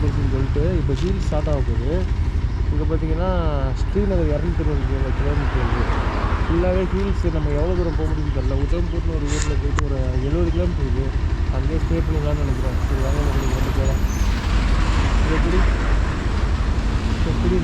வந்துருக்குன்னு சொல்லிட்டு இப்போ heel start ஆக போகுது. இங்கே பார்த்தீங்கன்னா ஸ்ரீநகர் இரநூத்தி இருபது கிலோமீட்டர் இருக்குது ஃபுல்லாகவே ஹீல்ஸ் நம்ம எவ்வளோ தூரம் போக முடியும்னு தெரியல. உதம்பூர்னு ஒரு ஊரில் போயிட்டு ஒரு எழுபது கிலோமீட்டர் இருக்குது அங்கேயே ஸ்டே பண்ணிடலாம்னு நினைக்கிறேன். சரி வாங்க நம்ம வந்து போகலாம் எப்படி? எப்படி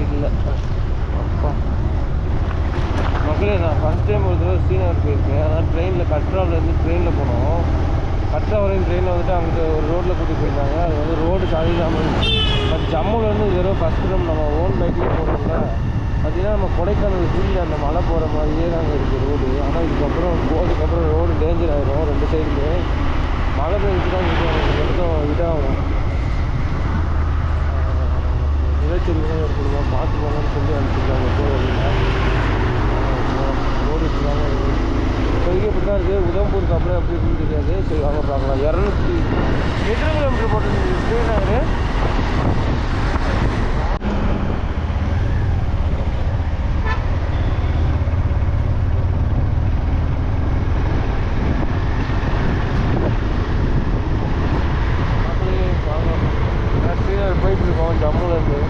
மாதிரி இல்லை. அப்பா மக்களே நான் ஃபஸ்ட் டைம் ஒரு தடவை ஸ்ரீநகர் போயிருக்கேன். அதான் ட்ரெயினில் கட்ராவிலேருந்து ட்ரெயினில் போனோம். கட்ரா வரையும் ட்ரெயினில் வந்துட்டு அங்கே ஒரு ரோட்டில் கூட்டிகிட்டு போயிருந்தாங்க. அது வந்து ரோடு சரியில்லாமல் பட் ஜம்முலேருந்து வெறும் ஃபஸ்ட் டைம் நம்ம ஓன் பைக்லேயே போகிறோம்ல பார்த்தீங்கன்னா நம்ம கொடைக்கானல் ஹில் அந்த மலை போகிற மாதிரியே நாங்கள் இருக்குது ரோடு ஆனால் இதுக்கப்புறம் போகிறதுக்கப்புறம் ரோடு டேஞ்சர் ஆகிரும் ரெண்டு சைடுலேயே மழை பெஞ்சுட்டு தான் கொஞ்சம் இதாகும். இதாகும் நிலச்சரிவுலாம் ஏற்படுமா பார்த்து போங்கன்னு சொல்லி அனுப்பிச்சிருக்காங்க போகிற வழியில் ரோடு இப்போதைக்கு இப்படி தான் இருக்குது உதம்பூருக்கு அப்புறம் எப்படி இருக்குன்னு தெரியாது. சரி வாங்க பார்க்கலாம் இரநூத்தி எத்தனை கிலோமீட்டர் போட்டு ஸ்ரீநகர் அப்படியே வாங்க நான் ஸ்ரீநகர் போயிட்டு இருக்கோம் ஜம்முலேருந்து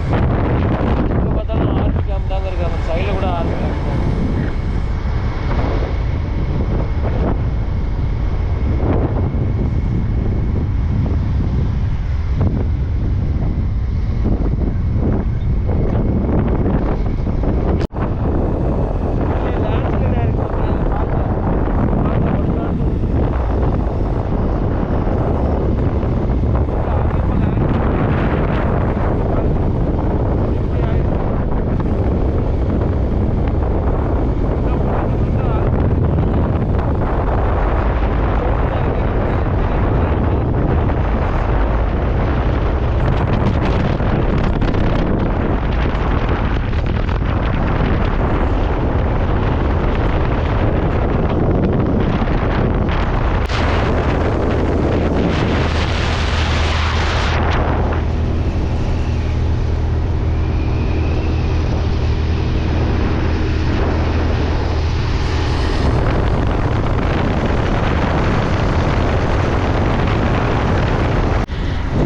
எங்கே பார்த்தாலும் ஆர்மி கேம்ப் தாங்க இருக்கு அந்த சைடில் கூட ஆர்மி கேம்ப்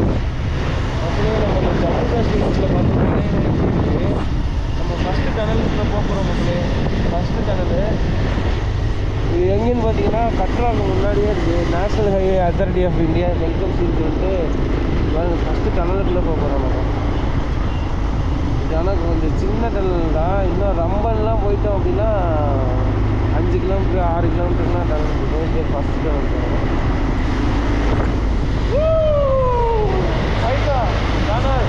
அப்படியே நம்ம இந்த ஜம்மு காஷ்மீரில் பார்த்தீங்கன்னா நம்ம ஃபஸ்ட்டு டனலுக்குள்ளே போக போகிறோம் மக்களே ஃபஸ்ட்டு டனலு இது எங்கேன்னு பார்த்தீங்கன்னா கட்டுறாங்க முன்னாடியே இருக்குது national highway authority of India welcome scene சொல்லிட்டு ஃபஸ்ட்டு டனலுக்குள்ளே போக போகிறோம் நம்ம. இது ஆனால் கொஞ்சம் சின்ன டனல் தான். இன்னும் ரம்பன்லாம் போயிட்டோம் அப்படின்னா அஞ்சு கிலோமீட்டர் ஆறு கிலோமீட்டர்லாம் டனல் போகும் இது ஃபஸ்ட்டு டனல் போகிறோம் ஐயா டனல்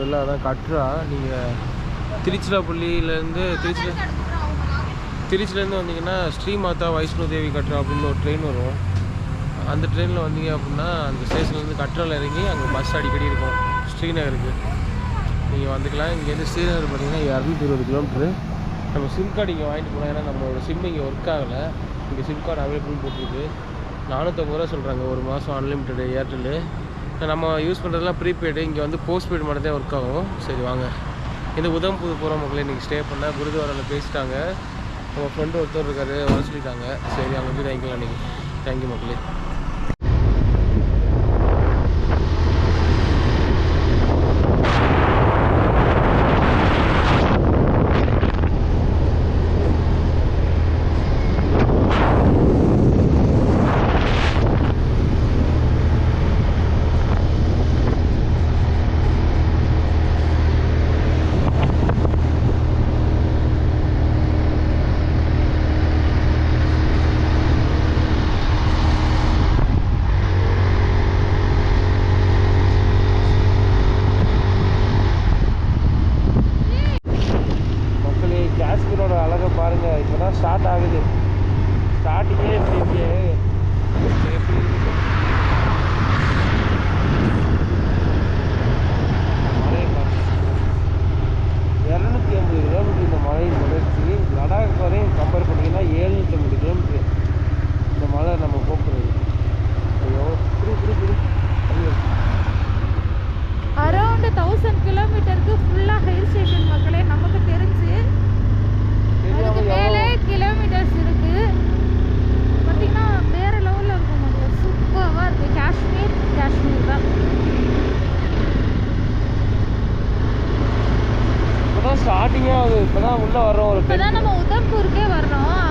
ஒரு அதான் கட்டுறா. நீங்கள் திருச்சிராப்பள்ளியிலேருந்து திருச்சி திருச்சிலேருந்து வந்தீங்கன்னா ஸ்ரீமாதா வைஷ்ணோ தேவி கட்டுறா அப்படின்னு ஒரு ட்ரெயின் வரும். அந்த ட்ரெயினில் வந்தீங்க அப்படின்னா அந்த ஸ்டேஷன்லேருந்து கட்டுறாவில் இறங்கி அங்கே பஸ் அடிக்கடி இருக்கும். ஸ்ரீநகருக்கு. நீங்கள் வந்துக்கலாம். இங்கேருந்து ஸ்ரீநகர் பார்த்தீங்கன்னா இரநூத்தி இருபது கிலோமீட்ரு நம்ம சிம் கார்டு இங்கே வாங்கிட்டு போனோம் ஏன்னா நம்மளோட சிம் இங்கே ஒர்க் ஆகலை. இங்கே சிம் கார்டு அவைலபிள் போட்டிருக்கு. நானூற்றம்பது ரூபா சொல்கிறாங்க ஒரு மாதம் அன்லிமிட்டெட் ஏர்டெல்லு நம்ம யூஸ் பண்ணுறதுலாம் ப்ரீபெய்டு இங்கே வந்து போஸ்ட்பெய்டு மட்டும் ஒர்க் ஆகும். சரி வாங்க. இந்த உதம்பூர் போகிற மக்களே இன்றைக்கி ஸ்டே பண்ண குருதுவாரில் பேசிட்டாங்க. நம்ம ஃப்ரெண்டு ஒருத்தர் இருக்காரு வர சொல்லிட்டாங்க. சரி அங்கே போய் வாங்கிக்கலாம் இன்றைக்கி தேங்க்யூ மக்களே. தௌசண்ட் கிலோமீட்டருக்கு ஃபுல்லாக ஹில் ஸ்டேஷன் மக்களே நமக்கு தெரிஞ்சு அதுக்கு மேலே கிலோமீட்டர்ஸ் இருக்கு. பார்த்தீங்கன்னா வேற லெவலில் இருக்கும் மக்களே. சூப்பராக இருக்கு. காஷ்மீர் காஷ்மீர் தான். இப்போ தான் ஸ்டார்டிங்கே ஆகுது இப்போ தான் உள்ளே வரோம் ஒரு இப்போ தான் நம்ம உதம்பூருக்கே வர்றோம்.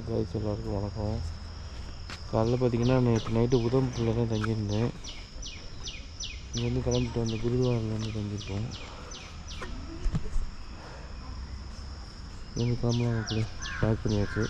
ஹலோ எல்லாருக்கும் வணக்கம். காலைல பார்த்தீங்கன்னா நேற்று நைட்டு உதம்பூரில் தான் தங்கியிருந்தேன். இங்கேருந்து கிளம்பிட்டு வந்த குருத்வாரிலேருந்து தங்கியிருக்கோம். இங்கேருந்து கிளம்பலாம் பேக் பண்ணியாச்சு.